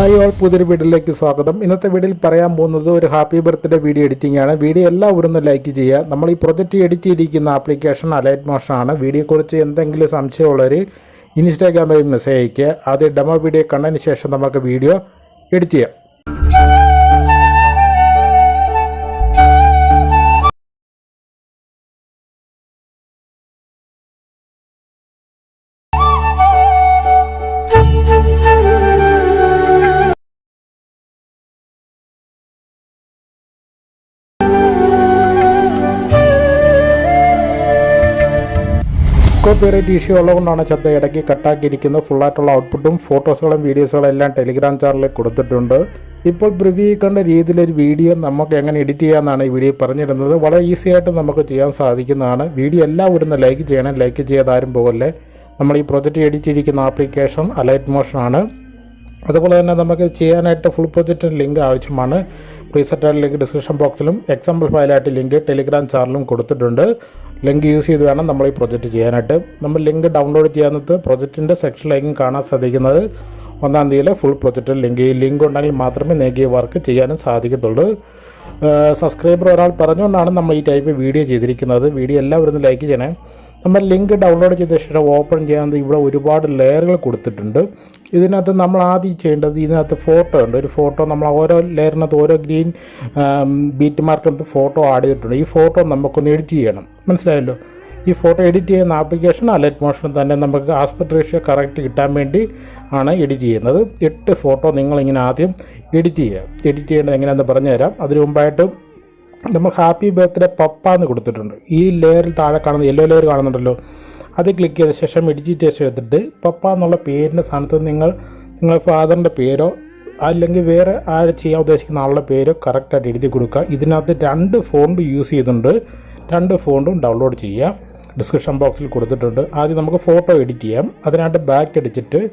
Hi all പുതിയൊരു വീഡിയോയിലേക്ക് സ്വാഗതം. ഇന്നത്തെ വീഡിയോയിൽ പറയാൻ പോകുന്നത് ഒരു ഹാപ്പി ബർത്ത്ഡേ വീഡിയോ എഡിറ്റിംഗ് ആണ്. വീഡിയോ എല്ലാവരും ഒന്ന് ലൈക്ക് ചെയ്യുക. നമ്മൾ ഈ പ്രൊജക്റ്റ് എഡിറ്റ് ചെയ്തിരിക്കുന്ന ആപ്ലിക്കേഷൻ അലൈറ്റ് മോഷൻ ആണ്. വീഡിയോയെക്കുറിച്ച് എന്തെങ്കിലും സംശയമുള്ളവർ ഇൻസ്റ്റാഗ്രാമിൽ മെസ്സേജ് അയയ്ക്കുക. ആദ്യം ഡെമോ വീഡിയോ കണ്ടതിന് ശേഷം നമുക്ക് വീഡിയോ എഡിറ്റ് ചെയ്യാം. കോപ്പിറൈറ്റ് ഇഷ്യൂ ഉള്ളതുകൊണ്ടാണ് ശബ്ദ ഇടയ്ക്ക് കട്ടാക്കിയിരിക്കുന്നത് ഫുള്ളായിട്ടുള്ള ഔട്ട്പുട്ടും ഫോട്ടോസുകളും വീഡിയോസുകളും എല്ലാം ടെലിഗ്രാം ചാനലിൽ കൊടുത്തിട്ടുണ്ട്. ഇപ്പോൾ പ്രിവ്യൂ കണ്ട രീതിയിലൊരു വീഡിയോ നമുക്ക് എങ്ങനെ എഡിറ്റ് ചെയ്യാമെന്നാണ് ഈ വീഡിയോ പറഞ്ഞിരുന്നത്. വളരെ ഈസി ആയിട്ട് നമുക്ക് ചെയ്യാൻ സാധിക്കുന്നതാണ്. വീഡിയോ എല്ലാം ഒന്ന് ലൈക്ക് ചെയ്യണം. ലൈക്ക് ചെയ്യാതെ ആരും പോകല്ലേ. നമ്മൾ ഈ പ്രൊജക്റ്റ് എഡിറ്റ് ചെയ്തിരിക്കുന്ന ആപ്ലിക്കേഷൻ അലൈറ്റ് മോഷനാണ് അതുപോലെ തന്നെ നമുക്ക് ചെയ്യാനായിട്ട് ഫുൾ പ്രൊജക്റ്റിന് ലിങ്ക് ആവശ്യമാണ്. പ്രീസെറ്റ് ലിങ്ക് ഡിസ്ക്രിപ്ഷൻ ബോക്സിലും എക്സാമ്പിൾ ഫയലായിട്ട് ലിങ്ക് ടെലിഗ്രാം ചാനലും കൊടുത്തിട്ടുണ്ട്. ലിങ്ക് യൂസ് ചെയ്ത് വേണം നമ്മൾ ഈ പ്രൊജക്റ്റ് ചെയ്യാനായിട്ട്. നമ്മൾ ലിങ്ക് ഡൗൺലോഡ് ചെയ്യാനത്ത് പ്രൊജക്റ്റിന്റെ സെക്ഷനിലേക്കും കാണാൻ സാധിക്കുന്നത്. ഒന്നാം തീയതിയിലെ ഫുൾ പ്രൊജക്റ്റ് ലിങ്ക് ഈ ലിങ്ക് ഉണ്ടെങ്കിൽ മാത്രമേ നിങ്ങൾക്ക് വർക്ക് ചെയ്യാനും സാധിക്കത്തുള്ളൂ. സബ്സ്ക്രൈബർ ഒരാൾ പറഞ്ഞുകൊണ്ടാണ് നമ്മൾ ഈ ടൈപ്പ് വീഡിയോ ചെയ്തിരിക്കുന്നത്. വീഡിയോ എല്ലാവരും ലൈക്ക് ചെയ്യണേ. നമ്മൾ ലിങ്ക് ഡൗൺലോഡ് ചെയ്ത ശേഷം ഓപ്പൺ ചെയ്യാൻ ഇവിടെ ഒരുപാട് ലെയറുകൾ കൊടുത്തിട്ടുണ്ട്. ഇതിനകത്ത് നമ്മൾ ആദ്യം ചെയ്യേണ്ടത് ഇതിനകത്ത് ഫോട്ടോ ഉണ്ട്. ഒരു ഫോട്ടോ നമ്മൾ ഓരോ ലെയറിനകത്ത് ഓരോ ഗ്രീൻ ബീറ്റ് മാർക്കിനകത്ത് ഫോട്ടോ ആഡ് ചെയ്തിട്ടുണ്ട്. ഈ ഫോട്ടോ നമുക്കൊന്ന് എഡിറ്റ് ചെയ്യണം. മനസ്സിലായല്ലോ? ഈ ഫോട്ടോ എഡിറ്റ് ചെയ്യുന്ന ആപ്ലിക്കേഷൻ അലർട്ട് മോഷൻ തന്നെ നമുക്ക് ആസ്പെക്ട് റേഷ്യോ കറക്റ്റ് കിട്ടാൻ വേണ്ടി ആണ് എഡിറ്റ് ചെയ്യുന്നത്. എട്ട് ഫോട്ടോ നിങ്ങളിങ്ങനെ ആദ്യം എഡിറ്റ് ചെയ്യുക. എഡിറ്റ് ചെയ്യേണ്ടത് എങ്ങനെയാണെന്ന് പറഞ്ഞുതരാം. അതിനു മുമ്പായിട്ട് നമ്മൾ ഹാപ്പി ബർത്ത്ഡേ പപ്പ എന്ന് കൊടുത്തിട്ടുണ്ട്. ഈ ലെയറിൽ താഴെ കാണുന്ന യെല്ലോ ലെയർ കാണുന്നുണ്ടല്ലോ. അത് ക്ലിക്ക് ചെയ്ത ശേഷം മെഡിറ്റേഷൻ എടുത്തിട്ട് പപ്പ എന്നുള്ള പേരിന്റെ സ്ഥാനത്ത് നിങ്ങൾ നിങ്ങളുടെ ഫാദറിന്റെ പേരോ അല്ലെങ്കിൽ വേറെ ആരെ ചെയ്യാൻ ഉദ്ദേശിക്കുന്ന ആളുടെ പേരോ കറക്റ്റായിട്ട് എഴുതി കൊടുക്കുക. ഇതിനകത്ത് രണ്ട് ഫോണ്ട് യൂസ് ചെയ്തിട്ടുണ്ട്. രണ്ട് ഫോണ്ടും ഡൗൺലോഡ് ചെയ്യുക. ഡിസ്ക്രിപ്ഷൻ ബോക്സിൽ കൊടുത്തിട്ടുണ്ട്. ആദ്യം നമുക്ക് ഫോട്ടോ എഡിറ്റ് ചെയ്യാം. അതിനായിട്ട് ബാക്ക് അടിച്ചിട്ട്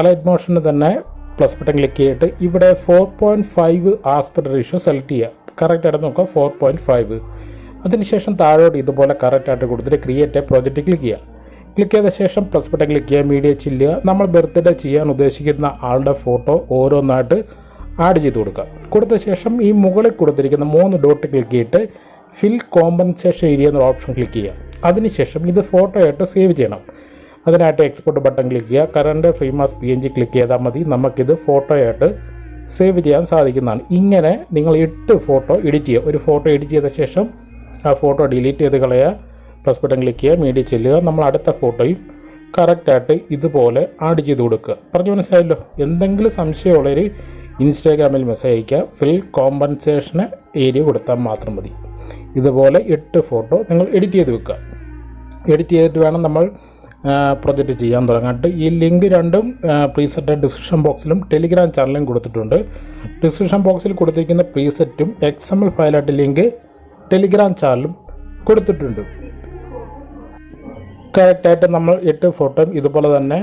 അലൈറ്റ് മോഷന് തന്നെ പ്ലസ് ബട്ടൺ ക്ലിക്ക് ചെയ്തിട്ട് ഇവിടെ four point five aspect ratio select ചെയ്യുക. കറക്റ്റായിട്ട് നോക്കുക ഫോർ പോയിന്റ് ഫൈവ് അതിനുശേഷം താഴോട്ട് ഇതുപോലെ കറക്റ്റായിട്ട് കൊടുത്തിട്ട് ക്രിയേറ്റ് പ്രോജക്റ്റ് ക്ലിക്ക് ചെയ്യുക. ക്ലിക്ക് ചെയ്ത ശേഷം പ്ലസ് ബട്ടൺ ക്ലിക്ക് ചെയ്യുക മീഡിയ ചില്ലുക നമ്മൾ ബർത്ത്ഡേ ചെയ്യാൻ ഉദ്ദേശിക്കുന്ന ആളുടെ ഫോട്ടോ ഓരോന്നായിട്ട് ആഡ് ചെയ്ത് കൊടുക്കുക. കൊടുത്ത ശേഷം ഈ മുകളിൽ കൊടുത്തിരിക്കുന്ന മൂന്ന് ഡോട്ട് ക്ലിക്ക് ചെയ്തിട്ട് ഫിൽ കോമ്പൻസേഷൻ ഏരിയ എന്നൊരു ഓപ്ഷൻ ക്ലിക്ക് ചെയ്യുക. അതിനുശേഷം ഇത് ഫോട്ടോ ആയിട്ട് സേവ് ചെയ്യണം. അതിനായിട്ട് എക്സ്പോർട്ട് ബട്ടൺ ക്ലിക്ക് ചെയ്യുക. Current frame as P N G click ചെയ്താൽ മതി. നമുക്കിത് ഫോട്ടോ ആയിട്ട് സേവ് ചെയ്യാൻ സാധിക്കുന്നതാണ്. ഇങ്ങനെ നിങ്ങൾ എട്ട് ഫോട്ടോ എഡിറ്റ് ചെയ്യുക. ഒരു ഫോട്ടോ എഡിറ്റ് ചെയ്ത ശേഷം ആ ഫോട്ടോ ഡിലീറ്റ് ചെയ്ത് കളയുക. പ്ലസ് ബട്ടൺ ക്ലിക്ക് ചെയ്യുക. മീഡിയ ചെല്ലുക. നമ്മൾ അടുത്ത ഫോട്ടോയും കറക്റ്റായിട്ട് ഇതുപോലെ ആഡ് ചെയ്ത് കൊടുക്കുക. പറഞ്ഞു മനസ്സിലായല്ലോ? എന്തെങ്കിലും സംശയമുള്ളവർ ഇൻസ്റ്റാഗ്രാമിൽ മെസ്സേജ് അയയ്ക്കുക. ഫിൽ കോമ്പൻസേഷന് ഏരിയ കൊടുത്താൽ മാത്രം മതി. ഇതുപോലെ എട്ട് ഫോട്ടോ നിങ്ങൾ എഡിറ്റ് ചെയ്ത് വെക്കുക. എഡിറ്റ് ചെയ്തിട്ട് വേണം നമ്മൾ പ്രൊജക്റ്റ് ചെയ്യാൻ തുടങ്ങാനായിട്ട് ഈ ലിങ്ക് രണ്ടും പ്രീസെറ്റ് ഡിസ്ക്രിപ്ഷൻ ബോക്സിലും ടെലിഗ്രാം ചാനലിലും കൊടുത്തിട്ടുണ്ട്. ഡിസ്ക്രിപ്ഷൻ ബോക്സിൽ കൊടുത്തിരിക്കുന്ന പ്രീസെറ്റും എക്സ് എം എൽ ഫയലായിട്ട് ലിങ്ക് ടെലിഗ്രാം ചാനലും കൊടുത്തിട്ടുണ്ട്. കറക്റ്റായിട്ട് നമ്മൾ എട്ട് ഫോട്ടോയും ഇതുപോലെ തന്നെ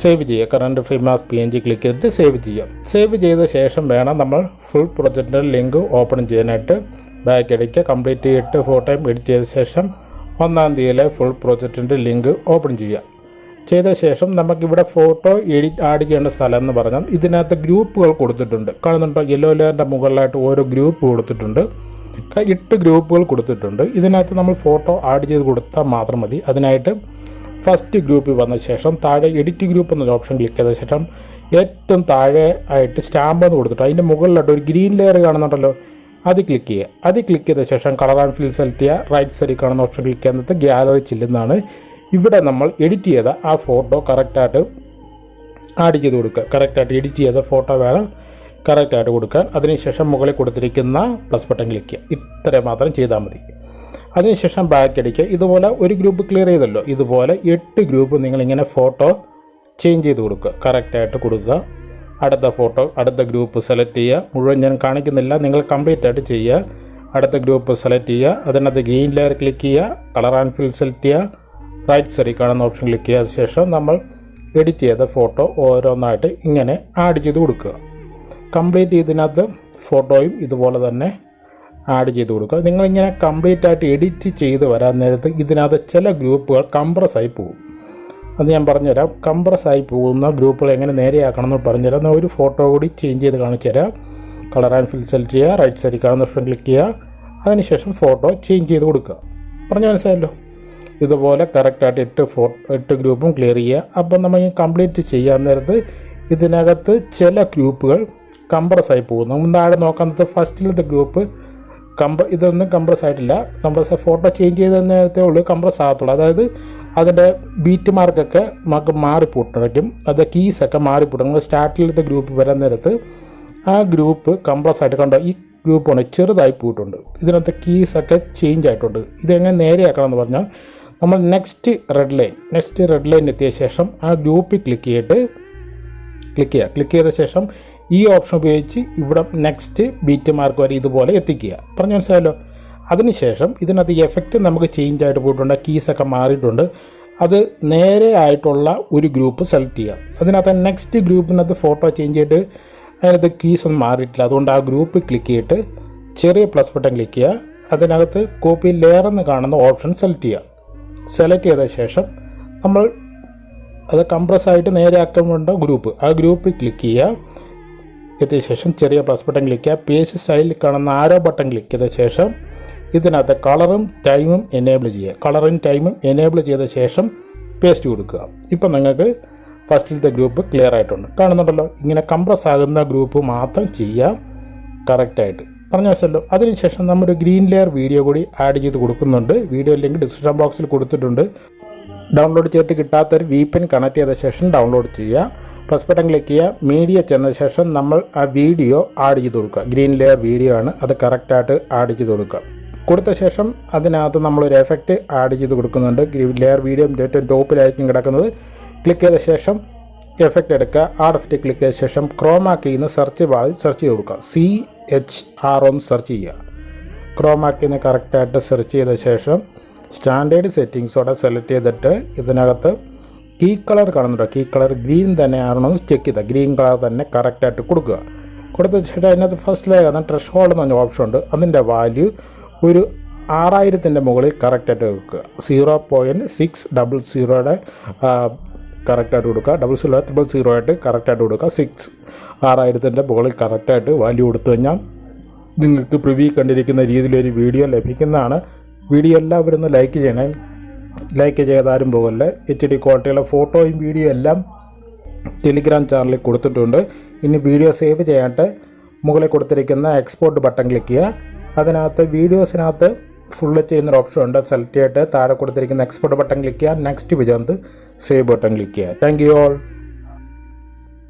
സേവ് ചെയ്യുക. Current ഫിമാസ് P N G click ചെയ്തിട്ട് സേവ് ചെയ്യാം സേവ് ചെയ്ത ശേഷം വേണം നമ്മൾ ഫുൾ പ്രൊജക്റ്റിന്റെ ലിങ്ക് ഓപ്പൺ ചെയ്യാനായിട്ട് ബാക്ക് അടിക്കുക കംപ്ലീറ്റ് എട്ട് ഫോട്ടോയും എഡിറ്റ് ചെയ്ത ശേഷം ഒന്നാം തീയതിയിലെ ഫുൾ പ്രോജക്റ്റിന്റെ ലിങ്ക് ഓപ്പൺ ചെയ്യുക ചെയ്ത ശേഷം നമുക്കിവിടെ ഫോട്ടോ എഡിറ്റ് ആഡ് ചെയ്യേണ്ട സ്ഥലം എന്ന് പറഞ്ഞാൽ ഇതിനകത്ത് ഗ്രൂപ്പുകൾ കൊടുത്തിട്ടുണ്ട്. കാണുന്നുണ്ടോ? യെല്ലോ ലെയറിന്റെ മുകളിലായിട്ട് ഓരോ ഗ്രൂപ്പ് കൊടുത്തിട്ടുണ്ട്. എട്ട് ഗ്രൂപ്പുകൾ കൊടുത്തിട്ടുണ്ട്. ഇതിനകത്ത് നമ്മൾ ഫോട്ടോ ആഡ് ചെയ്ത് കൊടുത്താൽ മാത്രം മതി. അതിനായിട്ട് ഫസ്റ്റ് ഗ്രൂപ്പിൽ വന്ന ശേഷം താഴെ എഡിറ്റ് ഗ്രൂപ്പ് എന്നൊരു ഓപ്ഷൻ ക്ലിക്ക് ചെയ്ത ശേഷം ഏറ്റവും താഴെ ആയിട്ട് സ്റ്റാമ്പ് എന്ന് കൊടുത്തിട്ട് അതിന്റെ മുകളിലായിട്ട് ഒരു ഗ്രീൻ ലെയർ കാണുന്നുണ്ടല്ലോ. അത് ക്ലിക്ക് ചെയ്യുക. അത് ക്ലിക്ക് ചെയ്ത ശേഷം കളർ ആൻഡ് ഫിൽ സെലക്ട് ചെയ്യുക. റൈറ്റ് സൈഡിൽ കാണുന്ന ഓപ്ഷൻ ക്ലിക്ക് ചെയ്യുന്നത് ഗ്യാലറി ചില്ലുന്നതാണ് ഇവിടെ നമ്മൾ എഡിറ്റ് ചെയ്ത ആ ഫോട്ടോ കറക്റ്റായിട്ട് ആഡ് ചെയ്ത് കൊടുക്കുക. കറക്റ്റായിട്ട് എഡിറ്റ് ചെയ്ത ഫോട്ടോ വേണം കറക്റ്റായിട്ട് കൊടുക്കാൻ. അതിനുശേഷം മുകളിൽ കൊടുത്തിരിക്കുന്ന പ്ലസ് ബട്ടൺ ക്ലിക്ക് ചെയ്യുക. ഇത്ര മാത്രം ചെയ്താൽ മതി. അതിനുശേഷം ബാക്ക് അടിക്കുക. ഇതുപോലെ ഒരു ഗ്രൂപ്പ് ക്ലിയർ ചെയ്തല്ലോ. ഇതുപോലെ എട്ട് ഗ്രൂപ്പ് നിങ്ങളിങ്ങനെ ഫോട്ടോ ചേഞ്ച് ചെയ്ത് കൊടുക്കുക. കറക്റ്റായിട്ട് കൊടുക്കുക. അടുത്ത ഫോട്ടോ അടുത്ത ഗ്രൂപ്പ് സെലക്ട് ചെയ്യുക. മുഴുവൻ ഞാൻ കാണിക്കുന്നില്ല. നിങ്ങൾ കംപ്ലീറ്റ് ആയിട്ട് ചെയ്യുക. അടുത്ത ഗ്രൂപ്പ് സെലക്ട് ചെയ്യുക. അതിനകത്ത് ഗ്രീൻ ലെയർ ക്ലിക്ക് ചെയ്യുക. കളർ ആൻഡ് ഫിൽ സെലക്ട് ചെയ്യുക. റൈറ്റ് സൈഡിൽ കാണുന്ന ഓപ്ഷൻ ക്ലിക്ക് ചെയ്യുക ശേഷം നമ്മൾ എഡിറ്റ് ചെയ്ത ഫോട്ടോ ഓരോന്നായിട്ട് ഇങ്ങനെ ആഡ് ചെയ്ത് കൊടുക്കുക. കംപ്ലീറ്റ് ഇതിനകത്ത് ഫോട്ടോയും ഇതുപോലെ തന്നെ ആഡ് ചെയ്ത് കൊടുക്കുക. നിങ്ങളിങ്ങനെ കംപ്ലീറ്റ് ആയിട്ട് എഡിറ്റ് ചെയ്ത് വരാൻ നേരത്ത് ഇതിനകത്ത് ചില ഗ്രൂപ്പുകൾ കംപ്രസ് ആയി പോകും. അത് ഞാൻ പറഞ്ഞുതരാം. കംപ്രസ് ആയി പോകുന്ന ഗ്രൂപ്പുകൾ എങ്ങനെ നേരെയാക്കണം എന്ന് പറഞ്ഞുതരാം ഒരു ഫോട്ടോ കൂടി ചേഞ്ച് ചെയ്ത് കാണിച്ചു തരാം കളർ ആൻഡ് ഫിൽ സെലക്ട് ചെയ്യുക റൈറ്റ് സൈഡിൽ കാണുന്ന ഓപ്ഷൻ ക്ലിക്ക് ചെയ്യുക. അതിനുശേഷം ഫോട്ടോ ചേഞ്ച് ചെയ്ത് കൊടുക്കുക. പറഞ്ഞ മനസ്സിലായല്ലോ? ഇതുപോലെ കറക്റ്റായിട്ട് എട്ട് ഫോ എട്ട് ഗ്രൂപ്പും ക്ലിയർ ചെയ്യുക. അപ്പം നമ്മൾ കംപ്ലീറ്റ് ചെയ്യാൻ നേരത്ത് ഇതിനകത്ത് ചില ഗ്രൂപ്പുകൾ കംപ്രസ് ആയി പോകും നമ്മൾ താഴെ നോക്കുന്നത് ഫസ്റ്റിലത്തെ ഗ്രൂപ്പ് കംപ്ര ഇതൊന്നും കംപ്രസ് ആയിട്ടില്ല. കംപ്രസ് ഫോട്ടോ ചേഞ്ച് ചെയ്ത നേരത്തെ ഉള്ളൂ കംപ്രസ് ആകത്തുള്ളൂ. അതായത് അതിന്റെ ബീറ്റ് മാർക്കൊക്കെ നമുക്ക് മാറിപ്പോട്ടും അത് കീസൊക്കെ മാറിപ്പോട്ടും നമ്മൾ സ്റ്റാർട്ടിലത്തെ ഗ്രൂപ്പ് വരാൻ നേരത്ത് ആ ഗ്രൂപ്പ് കംപ്രസ് ആയിട്ട് കണ്ടോ? ഈ ഗ്രൂപ്പാണ് ചെറുതായി പോയിട്ടുണ്ട്. ഇതിനകത്ത് കീസൊക്കെ ചേഞ്ച് ആയിട്ടുണ്ട്. ഇതെങ്ങനെ നേരെയാക്കണം എന്ന് പറഞ്ഞാൽ നമ്മൾ next red line next red line എത്തിയ ശേഷം ആ ഗ്രൂപ്പിൽ ക്ലിക്ക് ചെയ്തിട്ട് ക്ലിക്ക് ചെയ്യുക ക്ലിക്ക് ചെയ്ത ശേഷം ഈ ഓപ്ഷൻ ഉപയോഗിച്ച് ഇവിടെ നെക്സ്റ്റ് ബീറ്റ് മാർക്ക് വരെ ഇതുപോലെ എത്തിക്കുക. പറഞ്ഞു മനസ്സിലായല്ലോ? അതിനുശേഷം ഇതിനകത്ത് എഫക്റ്റ് നമുക്ക് ചേഞ്ച് ആയിട്ട് പോയിട്ടുണ്ട് കീസൊക്കെ മാറിയിട്ടുണ്ട്. അത് നേരെ ആയിട്ടുള്ള ഒരു ഗ്രൂപ്പ് സെലക്ട് ചെയ്യുക. അതിനകത്ത് നെക്സ്റ്റ് ഗ്രൂപ്പിനകത്ത് ഫോട്ടോ ചേഞ്ച് ചെയ്തിട്ട് അതിനകത്ത് കീസ് ഒന്നും മാറിയിട്ടില്ല. അതുകൊണ്ട് ആ ഗ്രൂപ്പ് ക്ലിക്ക് ചെയ്തിട്ട് ചെറിയ പ്ലസ് ബട്ടൺ ക്ലിക്ക് ചെയ്യുക. അതിനകത്ത് കോപ്പി ലെയർ എന്ന് കാണുന്ന ഓപ്ഷൻ സെലക്ട് ചെയ്യുക. സെലക്ട് ചെയ്ത ശേഷം നമ്മൾ അത് കംപ്രസ് ആയിട്ട് നേരെ ആക്കുന്നുണ്ട് ഗ്രൂപ്പ് ആ ഗ്രൂപ്പിൽ ക്ലിക്ക് ചെയ്യുക. എത്തിയ ശേഷം ചെറിയ പ്ലസ് ബട്ടൺ ക്ലിക്ക് ചെയ്യുക. എസ് സ്റ്റൈലിൽ കാണുന്ന ആരോ ബട്ടൺ ക്ലിക്ക് ചെയ്ത ശേഷം ഇതിനകത്ത് കളറും ടൈമും എനേബിൾ ചെയ്യുക. കളറും ടൈമും എനേബിൾ ചെയ്ത ശേഷം പേസ്റ്റ് കൊടുക്കുക. ഇപ്പം നിങ്ങൾക്ക് ഫസ്റ്റിലത്തെ ഗ്രൂപ്പ് ക്ലിയർ ആയിട്ടുണ്ട്. കാണുന്നുണ്ടല്ലോ? ഇങ്ങനെ കംപ്രസ് ആകുന്ന ഗ്രൂപ്പ് മാത്രം ചെയ്യാം. കറക്റ്റായിട്ട് പറഞ്ഞ വെച്ചല്ലോ? അതിനുശേഷം നമ്മുടെ ഗ്രീൻ ലെയർ വീഡിയോ കൂടി ആഡ് ചെയ്ത് കൊടുക്കുന്നുണ്ട്. വീഡിയോ ലിങ്ക് ഡിസ്ക്രിപ്ഷൻ ബോക്സിൽ കൊടുത്തിട്ടുണ്ട്. ഡൗൺലോഡ് ചെയ്തിട്ട് കിട്ടാത്തൊരു വി പെൻ കണക്ട് ചെയ്ത ശേഷം ഡൗൺലോഡ് ചെയ്യുക. ബട്ടൺ ക്ലിക്ക് ചെയ്യുക മീഡിയ ചെന്ന ശേഷം നമ്മൾ ആ വീഡിയോ ആഡ് ചെയ്ത് കൊടുക്കുക. ഗ്രീൻ ലെയർ വീഡിയോ ആണ്. അത് കറക്റ്റായിട്ട് ആഡ് ചെയ്ത് കൊടുക്കുക. കൊടുത്ത ശേഷം അതിനകത്ത് നമ്മളൊരു എഫക്റ്റ് ആഡ് ചെയ്ത് കൊടുക്കുന്നുണ്ട്. ഗ്രീൻ ലെയർ വീഡിയോ ഏറ്റവും ടോപ്പിലായിരിക്കും കിടക്കുന്നത്. ക്ലിക്ക് ചെയ്ത ശേഷം എഫക്റ്റ് എടുക്കുക. ആർ എഫ് ടി ക്ലിക്ക് ചെയ്ത ശേഷം ക്രോമാക്കിൽ നിന്ന് സെർച്ച് ബാറിൽ സെർച്ച് ചെയ്ത് കൊടുക്കുക. സി എച്ച് ആർ ഒന്ന് സെർച്ച് ചെയ്യുക. ക്രോമാക്കിൽ നിന്ന് കറക്റ്റായിട്ട് സെർച്ച് ചെയ്ത ശേഷം സ്റ്റാൻഡേർഡ് സെറ്റിങ്സോടെ സെലക്ട് ചെയ്തിട്ട് ഇതിനകത്ത് കീ കളർ കാണുന്നുണ്ടോ? കീ കളർ ഗ്രീൻ തന്നെ ആണെന്ന് ചെക്ക് ചെയ്താൽ ഗ്രീൻ കളർ തന്നെ കറക്റ്റായിട്ട് കൊടുക്കുക. കൊടുത്ത ശേഷം അതിനകത്ത് ഫസ്റ്റ് ലെയർ ട്രഷ് ഹോൾഡ് എന്ന് പറഞ്ഞ ഓപ്ഷൻ ഉണ്ട്. അതിന്റെ വാല്യൂ ഒരു ആറായിരത്തിന്റെ മുകളിൽ കറക്റ്റായിട്ട് വെക്കുക. സീറോ പോയിന്റ് സിക്സ് ഡബിൾ സീറോയുടെ കറക്റ്റായിട്ട് കൊടുക്കുക. ഡബിൾ സീറോ ത്രിബിൾ സീറോ ആയിട്ട് കറക്റ്റായിട്ട് കൊടുക്കുക. സിക്സ് ആറായിരത്തിന്റെ മുകളിൽ കറക്റ്റായിട്ട് വാല്യൂ കൊടുത്തു കഴിഞ്ഞാൽ നിങ്ങൾക്ക് പ്രിവ്യൂ കണ്ടിരിക്കുന്ന രീതിയിലൊരു വീഡിയോ ലഭിക്കുന്നതാണ്. വീഡിയോ എല്ലാവരും ഒന്ന് ലൈക്ക് ചെയ്യണേ. ലൈക്ക് ചെയ്താലും പോകല്ലേ. എച്ച് ഡി ക്വാളിറ്റിയുള്ള ഫോട്ടോയും വീഡിയോ എല്ലാം ടെലിഗ്രാം ചാനലിൽ കൊടുത്തിട്ടുണ്ട്. ഇനി വീഡിയോ സേവ് ചെയ്യാനായിട്ട് മുകളിൽ കൊടുത്തിരിക്കുന്ന എക്സ്പോർട്ട് ബട്ടൺ ക്ലിക്ക് ചെയ്യുക. അതിനകത്ത് വീഡിയോസിനകത്ത് ഫുള്ള് ചെയ്യുന്നൊരു ഓപ്ഷൻ ഉണ്ട്. സെലക്ട് ചെയ്തിട്ട് താഴെ കൊടുത്തിരിക്കുന്ന എക്സ്പോർട്ട് ബട്ടൺ ക്ലിക്ക് ചെയ്യുക. നെക്സ്റ്റ് വിജയന്ത് സേവ് ബട്ടൺ ക്ലിക്ക് ചെയ്യുക. Thank you all